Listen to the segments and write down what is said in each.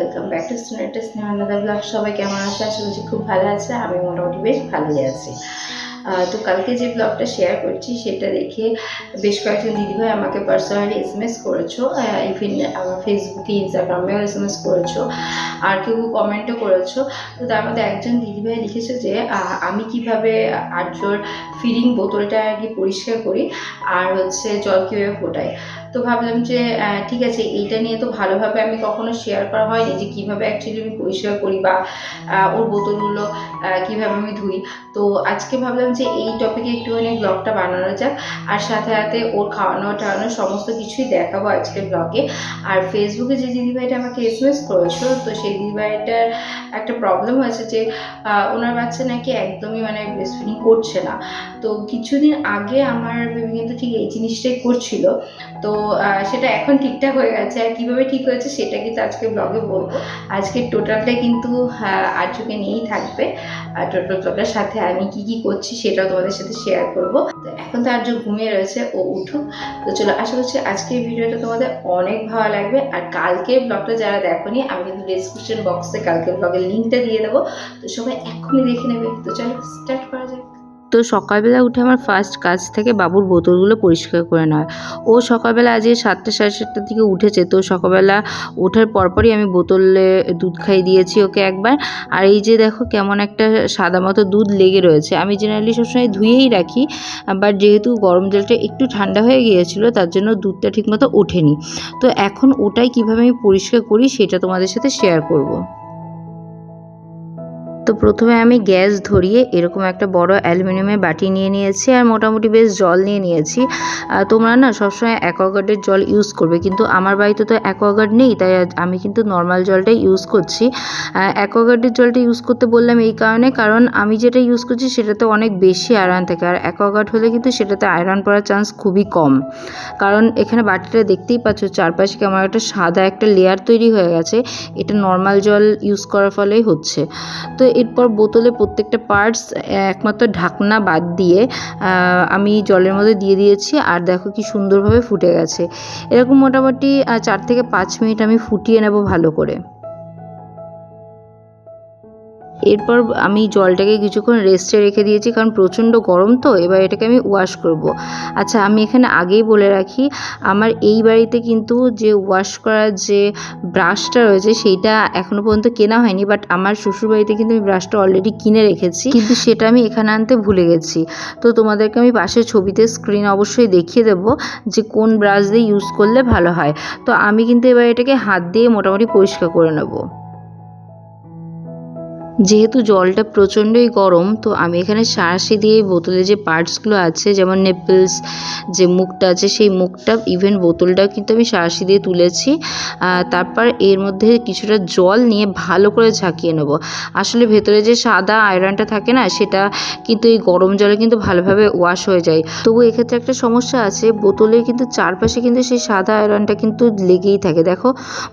Welcome back two স্টুডেন্টের স্নেহানন্দা blog সবাই কেমন আছে? আশা করছি খুব ভালো আছে। আমি মোটামুটি বেশ ভালোই আছি। তো কালকে যে ব্লগটা শেয়ার করছি, সেটা দেখে বেশ কয়েকজন দিদিভাই আমাকে পার্সোনালি এস এম এস করেছ ইভিন আমার ফেসবুকে ইনস্টাগ্রামেও এস এম এস করেছ। আর কেউ কমেন্টও করেছ। তো তার মধ্যে একজন দিদিভাই লিখেছে যে আমি কীভাবে আর্যর ফিডিং বোতলটা আর কি পরিষ্কার করি, আর হচ্ছে জল কীভাবে ফোটাই। তো ভাবলাম যে ঠিক আছে, এইটা নিয়ে তো ভালোভাবে আমি কখনো শেয়ার করা হয়নি যে কীভাবে অ্যাকচুয়ালি আমি পরিষ্কার করি বা ওর বোতলগুলো কীভাবে আমি ধুই। তো আজকে ভাবলাম যে এই টপিকে একটুখানি ব্লগটা বানানো যাক, আর সাথে সাথে ওর খাওয়ানো টাওয়ানো সমস্ত কিছুই দেখাবো আজকের ব্লগে আর ফেসবুকে যে দিদিভাইটা আমাকে এস এম এস করেছ তো সেই দিদিভাইটার একটা প্রবলেম হয়েছে যে ওনার বাচ্চা নাকি একদমই মানে ব্রেস্ট ফিডিং করছে না। তো কিছুদিন আগে আমার বেবি কিন্তু ঠিক এই জিনিসটাই করছিল। তো সেটা এখন ঠিকঠাক হয়ে গেছে। আর কীভাবে ঠিক হয়েছে সেটা কিন্তু আজকে ব্লগে বলব। আজকে টোটালটা কিন্তু আর্যকে নিয়েই থাকবে। আর টোটাল ব্লগের সাথে আমি কি কি করছি সেটাও তোমাদের সাথে শেয়ার করব। তো এখন তো আর্য ঘুমিয়ে রয়েছে, ও উঠুক। তো চলো, আশা করছি আজকের ভিডিওটা তোমাদের অনেক ভালো লাগবে। আর কালকের ব্লগটা যারা দেখোনি, আমি কিন্তু ডিসক্রিপশন বক্সে কালকের ব্লগের লিঙ্কটা দিয়ে দেবো। তো সবাই এখনই দেখে নেবে। তো চলো স্টার্ট করা যাক। তো সকালবেলা উঠে আমার ফার্স্ট কাজ থেকে বাবুর বোতলগুলো পরিষ্কার করে নেওয়া ও সকালবেলা আজকে সাতটা সাড়ে সাতটার দিকে উঠেছে, তো সকালবেলা ওঠার পরপরই আমি বোতলে দুধ খাই দিয়েছি ওকে একবার। আর এই যে দেখো কেমন একটা সাদা মতো দুধ লেগে রয়েছে। আমি জেনারেলি সবসময় ধুয়েই রাখি বাট যেহেতু গরম জলটা একটু ঠান্ডা হয়ে গিয়েছিল, তার জন্য দুধটা ঠিকমতো ওঠেনি। তো এখন ওটাই কীভাবে আমি পরিষ্কার করি সেটা তোমাদের সাথে শেয়ার করব। তো প্রথমে আমি গ্যাস ধরিয়ে এরকম একটা বড় অ্যালুমিনিয়ামের বাটি নিয়ে নিয়েছি আর মোটামুটি বেশ জল নিয়ে নিয়েছি। তোমরা না সবসময় অ্যাকোয়াগার্ডের জল ইউজ করবে কিন্তু আমার বাড়িতে তো অ্যাকোয়াগার্ড নেই তাই আমি কিন্তু নর্মাল জলটাই ইউজ করছি। অ্যাকোয়াগার্ডের জলটা ইউজ করতে বললাম এই কারণে কারণ আমি যেটা ইউজ করছি সেটাতে অনেক বেশি আয়রন থাকে আর অ্যাকোয়াগার্ড হলে কিন্তু সেটাতে আয়রন পড়ার চান্স খুবই কম। কারণ এখানে বাটিটা দেখতেই পাচ্ছ চারপাশে কেমন একটা সাদা একটা লেয়ার তৈরি হয়ে গেছে। এটা নর্মাল জল ইউজ করার ফলেই হচ্ছে। তো এরপর বোতলে প্রত্যেকটা পার্টস একমাত্র ঢাকনা বাদ দিয়ে আমি জলের মধ্যে দিয়ে দিয়েছি আর দেখো কি সুন্দরভাবে ফুটে গেছে। এরকম মোটামুটি চার থেকে পাঁচ মিনিট আমি ফুটিয়ে নেব ভালো করে। এরপর আমি জলটাকে কিছুক্ষণ রেস্টে রেখে দিয়েছি, কারণ প্রচণ্ড গরম তো, এবার এটাকে আমি ওয়াশ করব। আচ্ছা আমি এখানে আগেই বলে রাখি, আমার এই বাড়িতে কিন্তু যে ওয়াশ করার যে ব্রাশটা রয়েছে, সেইটা এখনও পর্যন্ত কেনা হয়নি বাট আমার শ্বশুরবাড়িতে কিন্তু আমি ব্রাশটা অলরেডি কিনে রেখেছি। কিন্তু সেটা আমি এখানে আনতে ভুলে গেছি। তো তোমাদেরকে আমি পাশের ছবিতে স্ক্রিন অবশ্যই দেখিয়ে দেবো যে কোন ব্রাশ দিয়ে ইউজ করলে ভালো হয়। তো আমি কিন্তু এবার এটাকে হাত দিয়ে মোটামুটি পরিষ্কার করে নেব। যেহেতু জলটা প্রচণ্ডই গরম, তো আমি এখানে সাঁড়াশি দিয়ে বোতলে যে পার্টসগুলো আছে, যেমন নেপলস যে মুখটা আছে, সেই মুখটা ইভেন বোতলটাও কিন্তু আমি সাঁড়াশি দিয়ে তুলেছি। তারপর এর মধ্যে কিছুটা জল নিয়ে ভালো করে ঝাঁকিয়ে নেব। আসলে ভেতরে যে সাদা আয়রনটা থাকে না, সেটা কিন্তু এই গরম জলে কিন্তু ভালোভাবে ওয়াশ হয়ে যায়। তবু এক্ষেত্রে একটা সমস্যা আছে বোতলের কিন্তু চারপাশে কিন্তু সেই সাদা আয়রনটা কিন্তু লেগেই থাকে। দেখো,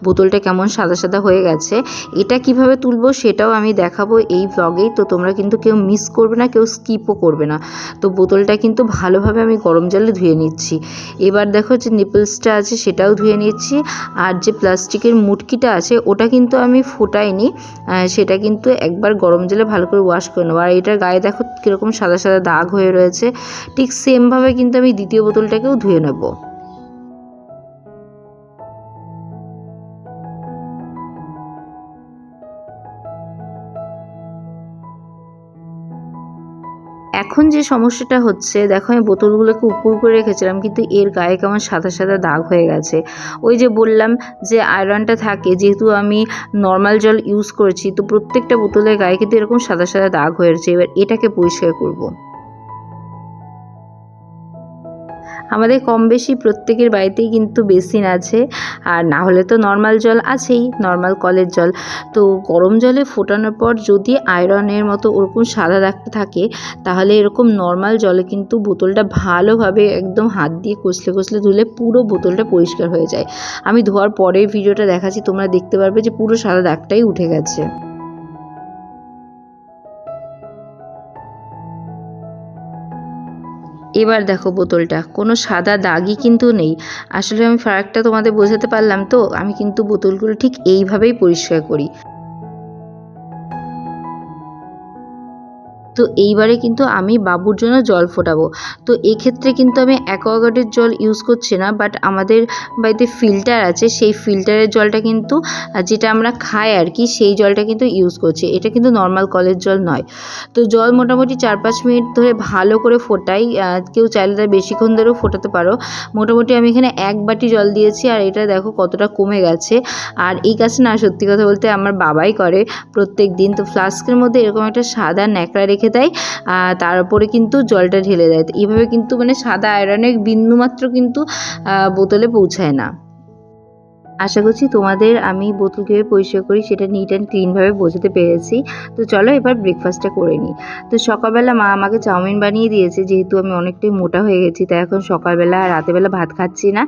বোতলটা কেমন সাদা সাদা হয়ে গেছে। এটা কীভাবে তুলবো সেটাও আমি দেখাবো এই ব্লগেই তো তোমরা কিন্তু কেউ মিস করবে না, কেউ স্কিপও করবে না। তো বোতলটা কিন্তু ভালোভাবে আমি গরম জলে ধুয়ে নিচ্ছি। এবার দেখো যে নিপলসটা আছে, সেটাও ধুয়ে নিচ্ছি। আর যে প্লাস্টিকের মুটকিটা আছে, ওটা কিন্তু আমি ফোটাইনি। সেটা কিন্তু একবার গরম জলে ভালো করে ওয়াশ করে নেব। আর এটার গায়ে দেখো কীরকম সাদা সাদা দাগ হয়ে রয়েছে। ঠিক সেমভাবে কিন্তু আমি দ্বিতীয় বোতলটাকেও ধুয়ে নেব। এখন যে সমস্যাটা হচ্ছে, দেখো আমি বোতলগুলোকে উপর করে রেখেছিলাম, কিন্তু এর গায়ে কেমন সাদা সাদা দাগ হয়ে গেছে ওই যে বললাম যে আয়রনটা থাকে, যেহেতু আমি নর্মাল জল ইউজ করেছি, তো প্রত্যেকটা বোতলের গায়ে কিন্তু এরকম সাদা সাদা দাগ হয়েছে এবার এটাকে পরিষ্কার করব। আমাদের কম বেশি প্রত্যেকের বাড়িতেই কিন্তু বেসিন আছে। আর না হলে তো নর্মাল জল আছেই, নর্মাল কলের জল। তো গরম জলে ফোটানোর পর যদি আয়রনের মতো ওরকম সাদা দাগটা থাকে, তাহলে এরকম নর্মাল জলে কিন্তু বোতলটা ভালোভাবে একদম হাত দিয়ে কষলে কষলে ধুলে পুরো বোতলটা পরিষ্কার হয়ে যায়। আমি ধোয়ার পরে ভিডিওটা দেখাচ্ছি, তোমরা দেখতে পারবে যে পুরো সাদা দাগটাই উঠে গেছে। এবার দেখো বোতলটা। কোনো সাদা দাগই কিন্তু নেই। আসলে আমি ফারাকটা তোমাদের বোঝাতে পারলাম তো, আমি কিন্তু বোতলগুলো ঠিক এইভাবেই পরিষ্কার করি। তো এইবারে কিন্তু আমি বাবুর জন্য জল ফোটাবো। তো এক্ষেত্রে কিন্তু আমি অ্যাকোয়াগার্ডের জল ইউজ করছি না বাট আমাদের বাড়িতে ফিল্টার আছে, সেই ফিল্টারের জলটা কিন্তু যেটা আমরা খাই আর কি, সেই জলটা কিন্তু ইউজ করছি। এটা কিন্তু নর্মাল কলের জল নয়। তো জল মোটামুটি চার পাঁচ মিনিট ধরে ভালো করে ফোটাই কেউ চাইলে তার বেশিক্ষণ ধরেও ফোটাতে পারো। মোটামুটি আমি এখানে এক বাটি জল দিয়েছি, আর এটা দেখো কতটা কমে গেছে। আর এই কাজটা না, সত্যি কথা বলতে আমার বাবাই করে প্রত্যেক দিন তো ফ্লাস্কের মধ্যে এরকম একটা সাদা ন্যাকড়া রেখে দেয়, আর তার উপরে কিন্তু জলটা ঢেলে দেয়। এইভাবে কিন্তু মানে সাদা আয়রনের বিন্দুমাত্র কিন্তু বোতলে পৌঁছায় না। আশা করছি তোমাদের আমি বোতল কীভাবে পরিষ্কার করি, সেটা নিট অ্যান্ড ক্লিনভাবে বোঝাতে পেরেছি। তো চলো এবার ব্রেকফাস্টটা করে নিই। তো সকালবেলা মা আমাকে চাউমিন বানিয়ে দিয়েছে, যেহেতু আমি অনেকটাই মোটা হয়ে গেছি, তাই এখন সকালবেলা আর রাতেবেলা ভাত খাচ্ছি না।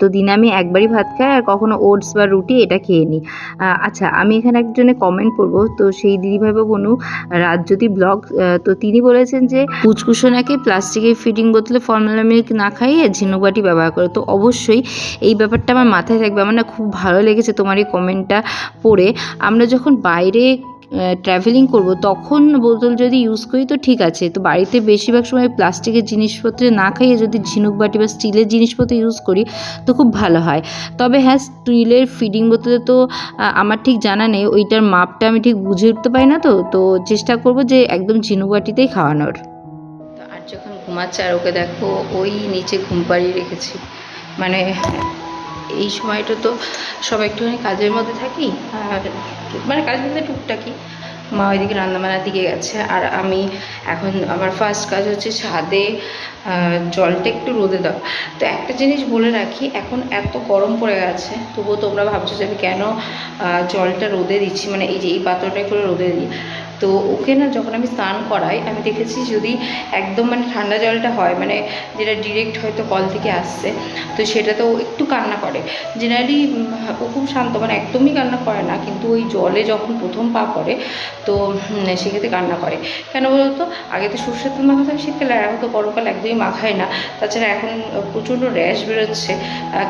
তো দিনে আমি একবারই ভাত খাই আর কখনো ওটস বা রুটি এটা খেয়ে নিই। আচ্ছা আমি এখানে একজনে কমেন্ট করব। তো সেই দিদিভাই বা বনু রাজ্যতি ব্লগ তো তিনি বলেছেন যে, পুচকুসোনাকে প্লাস্টিকের ফিটিং বোতলে ফর্মুলা মিল্ক না খাইয়ে ঝিনুক বাটি ব্যবহার করে। তো অবশ্যই এই ব্যাপারটা আমার মাথায় থাকবে। আমার না, খুব ভালো লেগেছে তোমার এই কমেন্টটা পড়ে। আমরা যখন বাইরে ট্রাভেলিং করব, তখন বোতল যদি ইউজ করি তো ঠিক আছে। তো বাড়িতে বেশিরভাগ সময় প্লাস্টিকের জিনিসপত্রে না খাইয়ে যদি ঝিনুক বাটি বা স্টিলের জিনিসপত্র ইউজ করি, তো খুব ভালো হয়। তবে হ্যাঁ স্টিলের ফিডিং বোতলে তো আমার ঠিক জানা নেই। ওইটার মাপটা আমি ঠিক বুঝে উঠতে পারি না তো। তো চেষ্টা করব যে একদম ঝিনুক বাটিতেই খাওয়ানোর। আর যখন ঘুমাচ্ছে, আর ওকে দেখো, ওই নিচে ঘুম পাড়িয়ে রেখেছি। মানে এই সময়টা তো সব একটুখানি কাজের মধ্যে থাকি, আর মানে কাজের মধ্যে টুকটাকি। মা ওইদিকে রান্নাবান্নার দিকে গেছে, আর আমি এখন আমার ফার্স্ট কাজ হচ্ছে ছাদে জলটা একটু রোদে দাও। তো একটা জিনিস বলে রাখি, এখন এত গরম পড়ে গেছে, তবুও তোমরা ভাবছ যে আমি কেন জলটা রোদে দিচ্ছি? মানে এই যে এই পাত্রটাই করে রোদে দিই। তো ওকে না যখন আমি স্নান করাই, আমি দেখেছি যদি একদম মানে ঠান্ডা জলটা হয় মানে যেটা ডিরেক্ট হয়তো কল থেকে আসছে, তো সেটা তো একটু কান্না করে। জেনারেলি ও খুব শান্ত মানে একদমই কান্না করে না, কিন্তু ওই জলে যখন প্রথম পা পড়ে, তো সেক্ষেত্রে কান্না করে। কেন বলতো? আগে তো সর্ষের তেল মাখাতাম শীতকালে, আর এখন তো গরমকাল একদমই মাখায় না। তাছাড়া এখন প্রচণ্ড র্যাশ বেরোচ্ছে।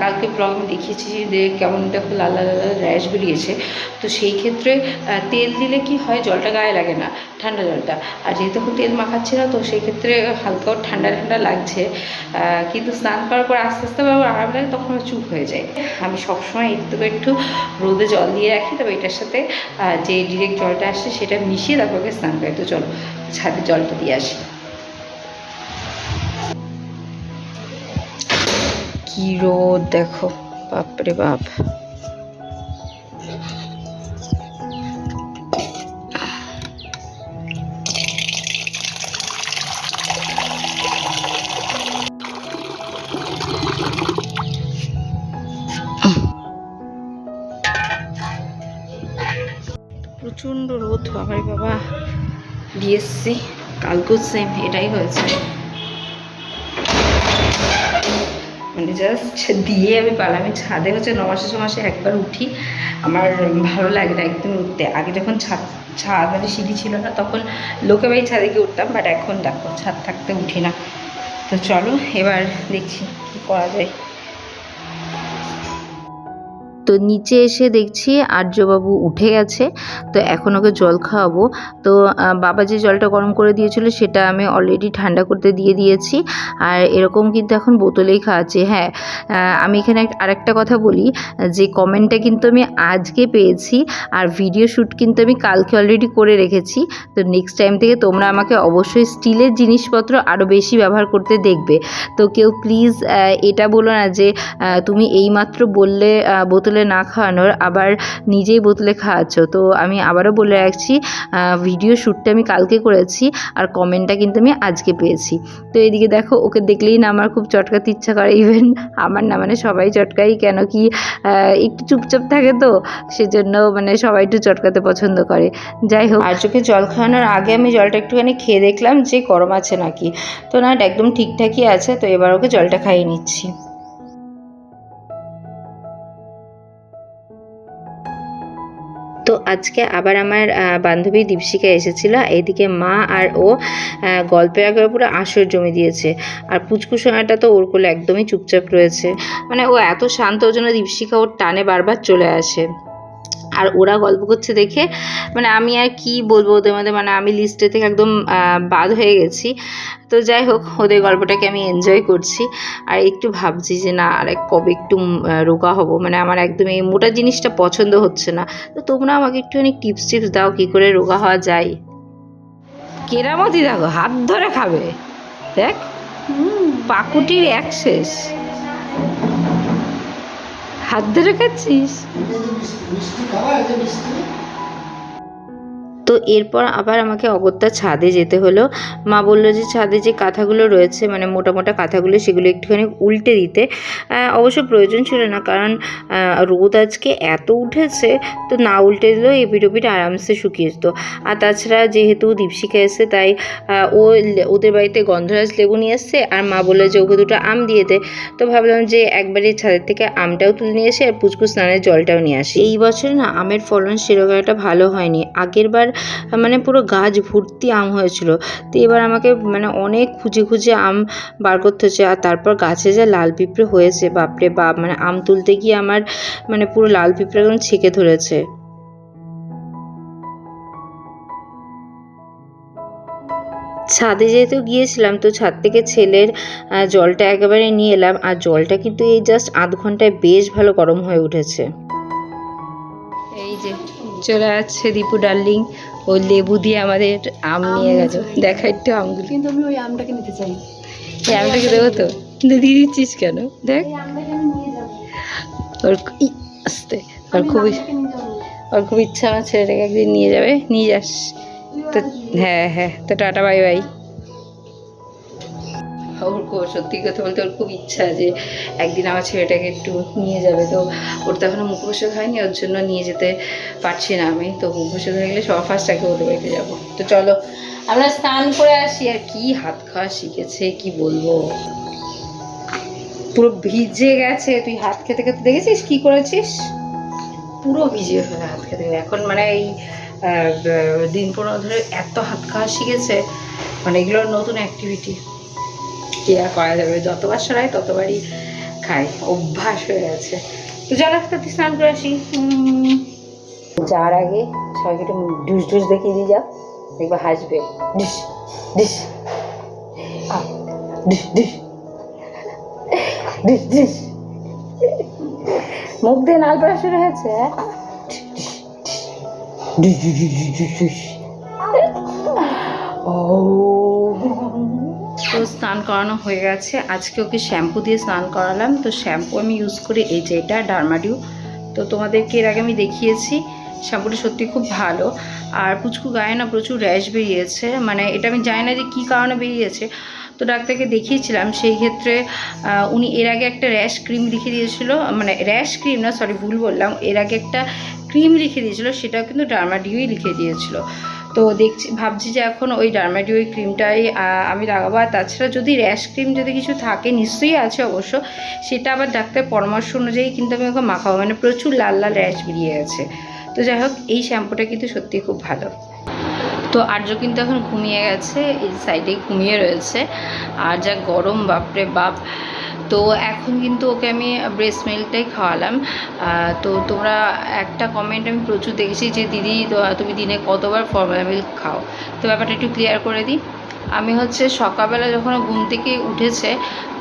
কালকে ব্লগ আমি দেখিয়েছি যে কেমন দেখো, লাল লাল লাল র্যাশ বেরিয়েছে। তো সেই ক্ষেত্রে তেল দিলে কি হয়, জলটা গায়ে লাগে না, ঠান্ডা জলটা। আর যেহেতু এখন তেল মাখাচ্ছি না, তো সেই ক্ষেত্রে হালকাও ঠান্ডা ঠান্ডা লাগছে। কিন্তু স্নান করার পর আস্তে আস্তে আবার আরাম লাগে, তখন আমার চুপ হয়ে যায়। আমি সবসময় একটু একটু রোদে জল দিয়ে রাখি, তবে এটার সাথে যে ডিরেক্ট জলটা আসছে সেটা মিশিয়ে তারপরে স্নান করি তো চলো, ছাদে জলটা দিয়ে আসি। কি রোদ, দেখো, বাপরে বাপ। প্রচণ্ড রোদ, বাবারে বাবা। বিএসসি কালকেও সেম এটাই হয়েছে। মানে জাস্ট দিয়ে আমি পালাম ছাদে হচ্ছে ন মাসে, ছ মাসে একবার উঠি। আমার ভালো লাগে না একদম উঠতে। আগে যখন ছাদ ছাদ মানে সিঁড়ি ছিল না, তখন লোকে বাড়ি ছাদে গিয়ে উঠতাম বাট এখন দেখো, ছাদ থাকতে উঠি না। তো চলো, এবার দেখছি কী করা যায়। তো নিচে এসে দেখছি আর্যবাবু উঠে গেছে। তো এখন ওকে জল খাওয়াবো। তো বাবা যে জলটা গরম করে দিয়েছিল সেটা আমি অলরেডি ঠান্ডা করতে দিয়ে দিয়েছি। আর এরকম কিন্তু এখন বোতলেই খাওয়াচ্ছি। হ্যাঁ আমি এখানে আরেকটা কথা বলি যে কমেন্টটা কিন্তু আমি আজকে পেয়েছি আর ভিডিও শ্যুট কিন্তু আমি কালকে অলরেডি করে রেখেছি। তো নেক্সট টাইম থেকে তোমরা আমাকে অবশ্যই স্টিলের জিনিসপত্র আরও বেশি ব্যবহার করতে দেখবে। তো কেউ প্লিজ এটা বলো না যে তুমি এইমাত্র বললে আহ, বোতলে না খাওয়ানোর, আবার নিজেই বোতলে খাওয়াচ্ছ তো আমি আবারও বলে রাখছি ভিডিও শ্যুটটা আমি কালকে করেছি আর কমেন্টটা কিন্তু আমি আজকে পেয়েছি। তো এদিকে দেখো, ওকে দেখলেই না আমার খুব চটকাতে ইচ্ছা করে। ইভেন আমার না মানে সবাই চটকাই কেন কি একটু চুপচাপ থাকে তো, সেজন্য মানে সবাই একটু চটকাতে পছন্দ করে। যাই হোক। আর চোখে জল খাওয়ানোর আগে আমি জলটা একটুখানি খেয়ে দেখলাম যে গরম আছে নাকি। তো না একদম ঠিকঠাকই আছে, তো এবার ওকে জলটা খাইয়ে নিচ্ছি। আজকে আবার আমার বান্ধবী দীপশিকা এসেছিল। এদিকে মা আর ও গল্পের আগে পুরো আসর জমে দিয়েছে। আর পুচকু সোনাটা তো ওর কোলে একদমই চুপচাপ রয়েছে। মানে ও এত শান্ত, ওর জন্য দীপশিকা ওর টানে বারবার চলে আসে। আর ওরা গল্প করছে দেখে মানে আমি আর কি বলব ওদের মধ্যে? মানে আমি লিস্টে থেকে একদম বাদ হয়ে গেছি। তো যাই হোক ওদের গল্পটাকে আমি এনজয় করছি। আর একটু ভাবছি যে না আর কবে একটু রোগা হব। মানে আমার একদম এই মোটা জিনিসটা পছন্দ হচ্ছে না। তো তোমরা আমাকে একটুখানি টিপস টিপস দাও কী করে রোগা হওয়া যায়। কেরামতি দেখো হাত ধরে খাবে। দেখ পাকুটির এক শেষ। হাত ধরে খাচ্ছিস? তো এরপর আবার আমাকে অগত্যা ছাদে যেতে হলো। মা বলল যে, ছাদে যে কাঁথাগুলো রয়েছে মানে মোটা মোটা কাঁথাগুলো, সেগুলো একটুখানি উল্টে দিতে। অবশ্য প্রয়োজন ছিল না, কারণ রোদ আজকে এত উঠেছে, তো না উল্টে দিলেও এপিট ওপিট আরামসে শুকিয়ে যেত। আর তাছাড়া যেহেতু দীপশিখা এসছে, তাই ও ওদের বাড়িতে গন্ধরাজ লেবু নিয়ে এসছে, আর মা বলল যে, ওকে দুটো আম দিয়ে দে। তো ভাবলাম যে, একবারে ছাদের থেকে আমটাও তুলে নিয়ে এসে, আর পুচকু স্নানের জলটাও নিয়ে আসি। এই বছর না, আমের ফলন সেরকম একটা ভালো হয়নি। আগের বার মানে পুরো গাছ ভর্তি আম হয়েছিল। তো এবার আমাকে মানে অনেক খুঁজে খুঁজে আম বার করতে হচ্ছে আর তারপর গাছে যা লাল পিঁপড়ে হয়েছে, বাপরে বাপ মানে আম তুলতে গিয়ে আমার মানে পুরো লাল পিঁপড়ে একদম ছেঁকে ধরেছে। ছাদে যেহেতু গিয়েছিলাম, তো ছাদ থেকে ছেলের জলটা একেবারে নিয়ে এলাম। আর জলটা কিন্তু এই জাস্ট আধ ঘন্টায় বেশ ভালো গরম হয়ে উঠেছে। এই যে, চলে যাচ্ছে দীপু ডার্লিং। ওই লেবু দিয়ে আমাদের আম নিয়ে গেছো। দেখা একটু আমগুলো কিন্তু আমি ওই আমটাকে নিতে চাই। এই আমটাকে দেবো তো? কিন্তু দিয়ে দিচ্ছিস কেন? দেখ। ওর আসতে। ওর খুবই ওর খুব ইচ্ছা আমার ছেলেটাকে একদিন নিয়ে যাবে। নিয়ে যাস। তো হ্যাঁ হ্যাঁ। তো টাটা বাই বাই। সত্যি কথা বলতে ওর খুব ইচ্ছা যে একদিন আমার ছেলেটাকে একটু নিয়ে যাবে। তো ওর তো এখনও মুখোশোধ হয়নি, ওর জন্য নিয়ে যেতে পারছি না আমি। তো মুখোশোধ হয়ে গেলে সবার ফার্স্ট আগে ওদের বাড়িতে যাব। তো চলো, আমরা স্নান করে আসি আর কি হাত খাওয়া শিখেছে, কি বলব? পুরো ভিজে গেছে। তুই হাত খেতে খেতে দেখেছিস? কি করেছিস? পুরো ভিজিয়ে ফেলে হাত খেতে। এখন মানে এই দিন পনেরো ধরে এত হাত খাওয়া শিখেছে। মানে এগুলোর নতুন অ্যাক্টিভিটি কি আর করা যাবে। যতবার সরাই ততবারই খাই। অভ্যাস হয়ে গেছে। তো চলো তাতে স্নান করে আসি। যাওয়ার আগে সবাইকে একটু ডুস ডুস দেখিয়ে দিয়ে যাও। দেখবে হাসবে। ডিস ডিস। ডিস ডিস। ডিস ডিস। মুখ দিয়ে নাল পড়া শুরু হয়েছে হ্যাঁ? ও তো স্নান করানো হয়ে গেছে। আজকে ওকে শ্যাম্পু দিয়ে স্নান করালাম। তো শ্যাম্পু আমি ইউজ করি এই যে এটা ডার্মাডিউ তো তোমাদেরকে এর আগে আমি দেখিয়েছি, শ্যাম্পুটা সত্যি খুব ভালো। আর পুচকু গায়ে না প্রচুর র্যাশ বেরিয়েছে। মানে এটা আমি জানি না যে কী কারণে বেরিয়েছে। তো ডাক্তারকে দেখিয়েছিলাম, সেই ক্ষেত্রে উনি এর আগে একটা র্যাশ ক্রিম লিখে দিয়েছিল। মানে র্যাশ ক্রিম না সরি ভুল বললাম। এর আগে একটা ক্রিম লিখে দিয়েছিল, সেটাও কিন্তু ডার্মাডিউই লিখে দিয়েছিল। তো দেখছি, ভাবছি যে এখন ওই ডার্মাডিউ ওই ক্রিমটাই আমি লাগাবো। আর তাছাড়া যদি র্যাশ ক্রিম যদি কিছু থাকে, নিশ্চয়ই আছে অবশ্য, সেটা আবার ডাক্তার পরামর্শ অনুযায়ী কিন্তু আমি ওকে মাখাবো। মানে প্রচুর লাল লাল র্যাশ বেরিয়ে গেছে তো যাই হোক, এই শ্যাম্পুটা কিন্তু সত্যিই খুব ভালো। তো আর্য কিন্তু এখন ঘুমিয়ে গেছে, এই সাইডে ঘুমিয়ে রয়েছে। আর যা গরম, বাপরে বাপ। তো এখন কিন্তু ওকে আমি ব্রেস্ট মিল্কটাই খাওয়ালাম। তো তোমরা একটা কমেন্ট আমি প্রচুর দেখেছি যে, দিদি তুমি দিনে কতবার ফর্মুলা মিল্ক খাও? তো ব্যাপারটা একটু ক্লিয়ার করে দিই। আমি হচ্ছে সকালবেলা যখন ঘুম থেকে উঠেছে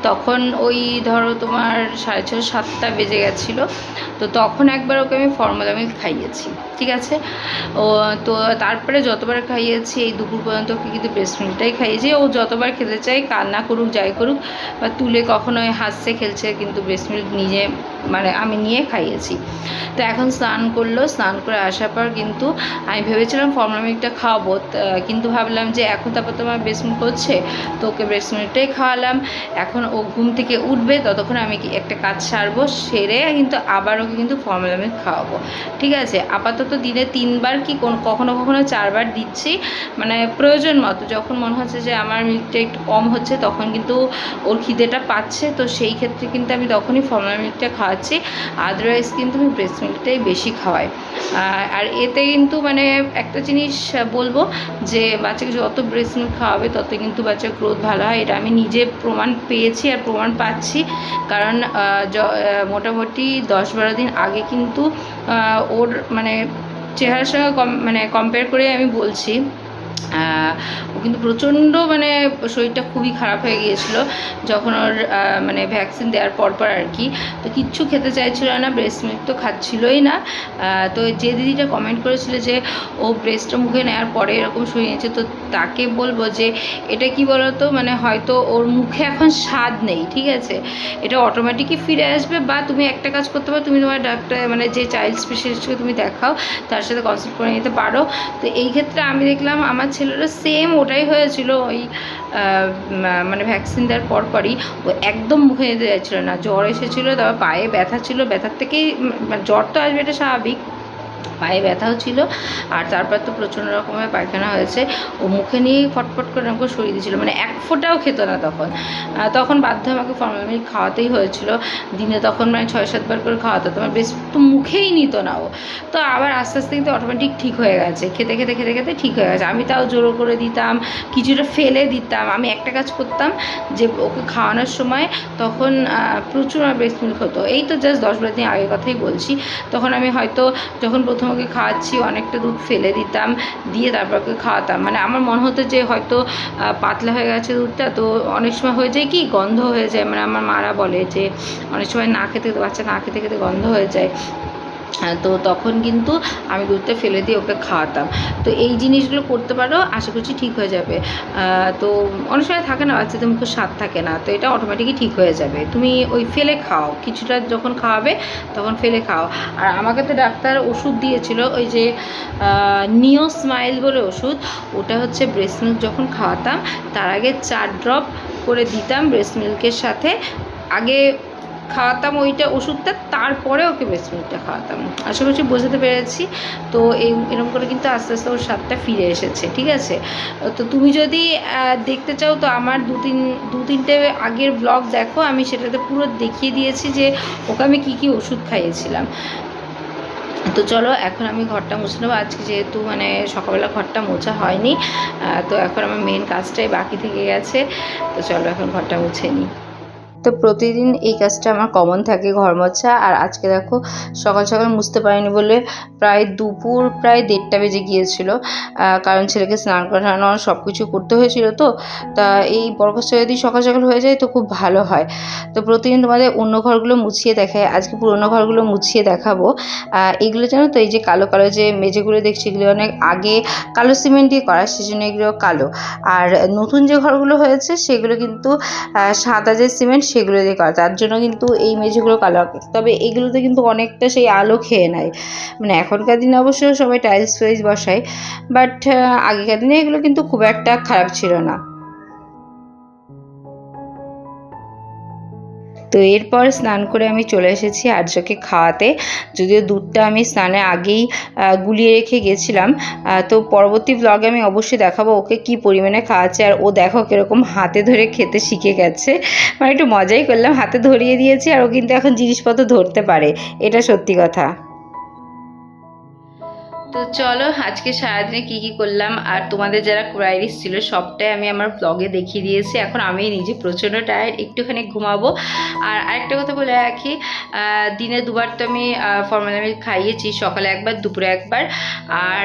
তখন ওই ধরো তোমার সাড়ে ছয় সাতটা বেজে গেছিল। তো তখন একবার ওকে আমি ফর্মুলা মিল্ক খাইয়েছি, ঠিক আছে? ও, তো তারপরে যতবার খাইয়েছি, এই দুপুর পর্যন্ত ওকে কিন্তু ব্রেস্ট মিল্কটাই খাইয়েছি। ও যতবার খেতে চায় কান্না করুক, যাই করুক, বা তুলে কখনো হাসছে খেলছে, কিন্তু ব্রেস্ট মিল্ক নিজে মানে আমি নিয়ে খাইয়েছি। তো এখন স্নান করল, স্নান করে আসার পর কিন্তু আমি ভেবেছিলাম ফর্মুলা মিল্কটা খাওয়াবো কিন্তু ভাবলাম যে এখন তারপর তোমার ব্রেস্ট মিল্ক করছে তো ওকে ব্রেস্ট মিল্কটাই খাওয়ালাম। এখন ও ঘুম থেকে উঠবে, ততক্ষণ আমি একটা কাজ সারবো, সেরে কিন্তু আবার ওকে কিন্তু ফর্মুলা খাওয়াবো। ঠিক আছে? আপাতত দিনে তিনবার কি কখনো কখনো চারবার দিচ্ছি। মানে প্রয়োজন মতো, যখন মনে হচ্ছে যে আমার মিল্কটা একটু কম হচ্ছে, তখন কিন্তু ওর খিদেটা পাচ্ছে। তো সেই ক্ষেত্রে কিন্তু আমি তখনই ফর্মুলা মিল্কটা খাওয়াচ্ছি। আদারওয়াইজ কিন্তু আমি ব্রেস্ট মিল্কটাই বেশি খাওয়াই। আর এতে কিন্তু মানে একটা জিনিস বলব যে, বাচ্চাকে যত ব্রেস্ট মিল্ক খাওয়াবে তত কিন্তু বাচ্চার গ্রোথ ভালো হয়। এটা আমি নিজে প্রমাণ পেয়েছি। আর প্রমাণ পাচ্ছি। কারণ মোটামুটি দশ বারো দিন আগে কিন্তু ওর মানে চেহারার সঙ্গে কম মানে কম্পেয়ার করে আমি বলছি। কিন্তু প্রচণ্ড মানে শরীরটা খুবই খারাপ হয়ে গিয়েছিল যখন ওর মানে ভ্যাকসিন দেওয়ার পর পর আর কি। তো কিচ্ছু খেতে চাইছিল না ব্রেস্ট মিল্ক তো খাচ্ছিলই না। তো যে দিদিটা কমেন্ট করেছিল যে ও ব্রেস্টটা মুখে নেওয়ার পরে এরকম শরীর নিয়েছে, তো তাকে বলব যে এটা কি বলতো মানে হয়তো ওর মুখে এখন স্বাদ নেই, ঠিক আছে? এটা অটোমেটিকই ফিরে আসবে বা তুমি একটা কাজ করতে পারো, তুমি তোমার ডাক্তার মানে যে চাইল্ড স্পেশালিস্টকে তুমি দেখাও, তার সাথে কনসাল্ট করে নিতে পারো। তো এই ক্ষেত্রে আমি দেখলাম আমার ছেলেরও সেম ওটাই হয়েছিল ওই মানে ভ্যাকসিন দেওয়ার পরপরই ও একদম হয়ে যাচ্ছিল না। জ্বর এসেছিল, তারপর পায়ে ব্যথা ছিল। ব্যথার থেকেই মানে জ্বর তো আসবে এটা স্বাভাবিক। পায়ে ব্যথাও ছিল আর তারপর তো প্রচণ্ড রকমের পায়খানা হয়েছে। ও মুখে নিয়েই ফটফট করে আমাকে সরিয়ে দিয়েছিল মানে এক ফোঁটাও খেত না তখন। তখন বাধ্য আমাকে ফর্মাল মিল্ক খাওয়াতেই হয়েছিল। দিনে তখন মানে ছয় সাতবার করে খাওয়াতে হতো আমার বেশ তো মুখেই নিত না ও। তো আবার আস্তে আস্তে কিন্তু অটোমেটিক ঠিক হয়ে গেছে। খেতে খেতে খেতে খেতে ঠিক হয়ে গেছে। আমি তাও জোরো করে দিতাম, কিছুটা ফেলে দিতাম। আমি একটা কাজ করতাম যে ওকে খাওয়ানোর সময় তখন প্রচুর আমার ব্রেস্ট মিল্ক হতো। এই তো জাস্ট দশ বারো দিন আগের কথাই বলছি। তখন আমি হয়তো যখন প্রথম ওকে খাওয়াচ্ছি, অনেকটা দুধ ফেলে দিতাম, দিয়ে তারপর ওকে খাওয়াতাম। মানে আমার মনে হতো যে হয়তো পাতলা হয়ে গেছে দুধটা, তো অনেক সময় হয়ে যায় কি, গন্ধ হয়ে যায়। মানে আমার মারা বলে যে, অনেক সময় না খেতে, বাচ্চা না খেতে খেতে গন্ধ হয়ে যায়। তো তখন কিন্তু আমি দুধটা ফেলে দিয়ে ওকে খাওয়াতাম। তো এই জিনিসগুলো করতে পারো, আশা করছি ঠিক হয়ে যাবে। তো অনেক সময় থাকে না, বাচ্চাদের মুখে স্বাদ থাকে না, তো এটা অটোমেটিকই ঠিক হয়ে যাবে। তুমি ওই ফেলে খাও, কিছুটা যখন খাওয়াবে তখন ফেলে খাও। আর আমাকে তো ডাক্তার ওষুধ দিয়েছিল, ওই যে নিও স্মাইল বলে ওষুধ, ওটা হচ্ছে ব্রেস্ট মিল্ক যখন খাওয়াতাম, তার আগে চার ড্রপ করে দিতাম ব্রেস্ট মিল্কের সাথে। আগে খাওয়াতাম ওইটা ওষুধটা, তারপরে ওকে মিল্কটা খাওয়াতাম। আশা করছি বোঝাতে পেরেছি। তো এই, এরকম করে কিন্তু আস্তে আস্তে ওর স্বাদটা ফিরে এসেছে, ঠিক আছে? তো তুমি যদি দেখতে চাও, তো আমার দু তিন, দু তিনটে আগের ব্লগ দেখো, আমি সেটাতে পুরো দেখিয়ে দিয়েছি যে ওকে আমি কী কী ওষুধ খাইয়েছিলাম। তো চলো, এখন আমি ঘরটা মুছে নেব। আজকে যেহেতু মানে সকালবেলা ঘরটা মোছা হয়নি তো এখন আমার মেন কাজটাই বাকি থেকে গেছে। তো চলো, এখন ঘরটা মুছে নিই। তো প্রতিদিন এই কাজটা আমার কমন থাকে ঘর মোছা। আর আজকে দেখো, সকাল সকাল মুছতে পারিনি বলে প্রায় দুপুর, প্রায় দেড়টা বেজে গিয়েছিল। কারণ ছেলেকে স্নান করানো সব কিছু করতে হয়েছিল তো। তা এই কাজটা যদি সকাল সকাল হয়ে যায় তো খুব ভালো হয়। তো প্রতিদিন তোমাদের অন্য ঘরগুলো মুছিয়ে দেখায় আজকে পুরোনো ঘরগুলো মুছিয়ে দেখাবো। এগুলো জানো তো, এই যে কালো কালো যে মেঝেগুলো দেখছি, এগুলো অনেক আগে কালো সিমেন্ট দিয়ে করা, সেজন্য এগুলো কালো। আর নতুন যে ঘরগুলো হয়েছে, সেগুলো কিন্তু সাদা যে সিমেন্ট সেগুলো দিয়ে করা। তার জন্য কিন্তু এই মেঝেগুলো কালো তবে এগুলোতে কিন্তু অনেকটা সেই আলো খেয়ে নেয়। মানে এখনকার দিনে অবশ্য সবাই টাইলস ফাইলস বসায়। বাট আগেকার দিনে এগুলো কিন্তু খুব একটা খারাপ ছিল না। তো এরপর স্নান করে আমি চলে এসেছি আর্যকে খাওয়াতে। যদিও দুধটা আমি স্নানে আগেই গুলিয়ে রেখে গেছিলাম। তো পরবর্তী ব্লগে আমি অবশ্যই দেখাবো ওকে কি পরিমাণে খাওয়াচ্ছে আর ও দেখো কীরকম হাতে ধরে খেতে শিখে গেছে। মানে একটু মজাই করলাম, হাতে ধরিয়ে দিয়েছি আর ও কিন্তু এখন জিনিসপত্র ধরতে পারে। এটা সত্যি কথা। তো চলো, আজকে সারাদিনে কী কী করলাম? আর তোমাদের যারা কোয়ারিজ ছিল, সবটাই আমি আমার ব্লগে দেখিয়ে দিয়েছি। এখন আমি নিজে প্রচণ্ড টায়ার্ড একটুখানি ঘুমাবো। আর আরেকটা কথা বলে রাখি দিনে দুবার তো আমি ফর্মাল মিল্ক খাইয়েছি, সকালে একবার, দুপুরে একবার। আর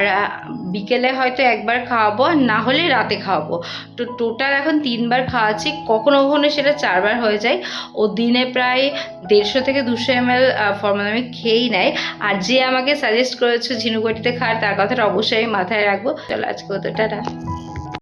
বিকেলে হয়তো একবার খাওয়াবো, না হলে রাতে খাওয়াবো। তো টোটাল এখন তিনবার খাওয়াচ্ছি, কখনো কখনো সেটা চারবার হয়ে যায়। ও দিনে প্রায় দেড়শো থেকে দুশো এম এল ফর্মাল মিল্ক খেয়েই নেয়। আর যে আমাকে সাজেস্ট করেছে ঝিনুকটিতে খাওয়ার তার কথাটা অবশ্যই মাথায় রাখব। চলো আজকে তো টাটা।